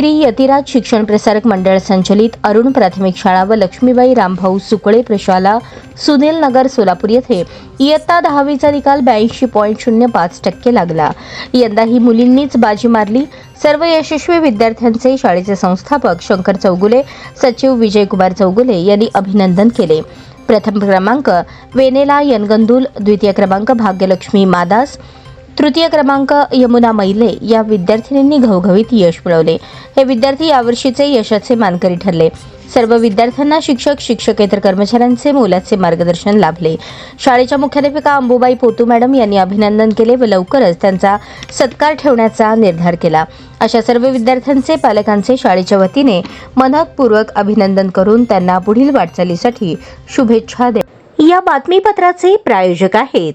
श्री यतिराज शिक्षण प्रसारक मंडळ संचलित अरुण प्राथमिक शाळा व लक्ष्मीबाई रामभाऊ सुकळे प्रशाला सुनील नगर सोलापूर येथे इयत्ता दहावीचा निकाल ब्याऐंशी पॉईंट शून्य पाच टक्के लागला. यंदाही मुलींनीच बाजी मारली. सर्व यशस्वी विद्यार्थ्यांचे शाळेचे संस्थापक शंकर चौगुले सचिव विजयकुमार चौगुले यांनी अभिनंदन केले. प्रथम क्रमांक वेनेला यनगंदुल द्वितीय क्रमांक भाग्यलक्ष्मी मादास तृतीय क्रमांक यमुना मैले या विद्यार्थिनींनी घवघवीत यश मिळवले. हे विद्यार्थी यावर्षीचे यशाचे मानकरी ठरले. सर्व विद्यार्थ्यांना शिक्षक शिक्षकेतर कर्मचाऱ्यांचे मोलाचे मार्गदर्शन लाभले. शाळेच्या मुख्याध्यापिका अंबुबाई पोतू मॅडम यांनी अभिनंदन केले व लवकरच त्यांचा सत्कार ठेवण्याचा निर्धार केला. अशा सर्व विद्यार्थ्यांचे पालकांचे शाळेच्या वतीने मनपूर्वक अभिनंदन करून त्यांना पुढील वाटचालीसाठी शुभेच्छा दे या बातमीपत्राचे प्रायोजक आहेत